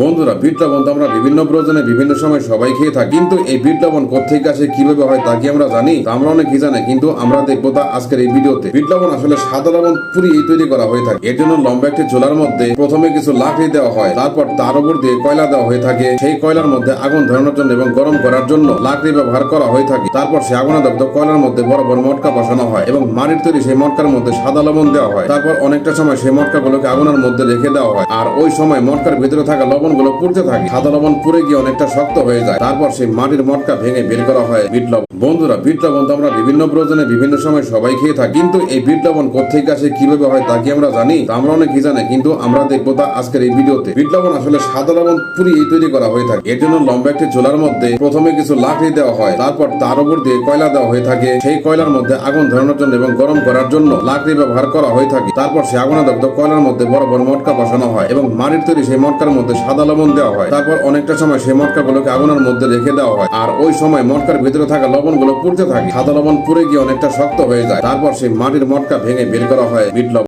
বন্ধুরা বিট লবণ তো আমরা বিভিন্ন প্রয়োজনে বিভিন্ন সময় সবাই খেয়ে থাকি, কিন্তু এই বিট লবণ কোথেকে আসে, কীভাবে হয় তা কি আমরা জানি? আমরা অনেক কি জানি, কিন্তু আমরা দেখব তা আজকের এই ভিডিওতে। বিট লবণ আসলে সাদা লবণ পুরিয়ে তৈরি করা হয়ে থাকে। এর জন্য লম্বা একটি চুলার মধ্যে প্রথমে কিছু লাকড়ি দেওয়া হয়, তারপর তার উপর দিয়ে কয়লা দেওয়া হয়ে থাকে। সেই কয়লার মধ্যে আগুন ধরানোর জন্য এবং গরম করার জন্য লাকড়ি ব্যবহার করা হয়ে থাকে। তারপর সেই আগুনে দগ্ধ কয়লার মধ্যে বড় বড় মটকা বসানো হয় এবং মাটির তৈরি সেই মটকার মধ্যে সাদা লবণ দেওয়া হয়। তারপর অনেকটা সময় সেই মটকাগুলোকে আগুনের মধ্যে রেখে দেওয়া হয়। আর ওই সময় মটকার ভিতরে থাকা লবণগুলো পুড়তে থাকে। সাদা লবণ পুড়ে গিয়ে অনেকটা শক্ত হয়ে যায়। তারপর সেই মাটির মটকা ভেঙে বের করা হয় বিট লবণ বন্ধুরা বিট লবণ তো আমরা বিভিন্ন প্রয়োজনে বিভিন্ন সময় সবাই খেয়ে থাকি। কিন্তু এই বিট লবণ কোথেকে আসে, কীভাবে হয় তা কি আমরা জানি? আমরা অনেক জানি, কিন্তু আমরা দেখব তা আজকের এই ভিডিওতে। বিট লবণ আসলে সাদা লবণ পুরিয়ে তৈরি করা হয়ে থাকে। এর জন্য লম্বা একটি চুলার মধ্যে প্রথমে কিছু লাকড়ি দেওয়া হয়। তারপর তার উপর দিয়ে কয়লা দেওয়া হয়ে থাকে। সেই কয়লার মধ্যে আগুন ধরানোর জন্য এবং গরম করার জন্য লাকড়ি ব্যবহার করা হয়ে থাকে। তারপর সেই আগুনে দগ্ধ কয়লার মধ্যে বড় বড় মটকা বসানো হয় এবং মাটির তৈরি সেই মটকার মধ্যে সাদা লবণ দেওয়া হয়। তারপর অনেকটা সময় সেই মটকাগুলোকে আগুনের মধ্যে রেখে দেওয়া হয়। আর ওই সময় মটকার ভিতরে থাকা লবণগুলো পুড়তে থাকে। সাদা লবণ পুড়ে গিয়ে অনেকটা শক্ত হয়ে যায়। তারপর সেই মাটির মটকা ভেঙে বের করা হয় বিট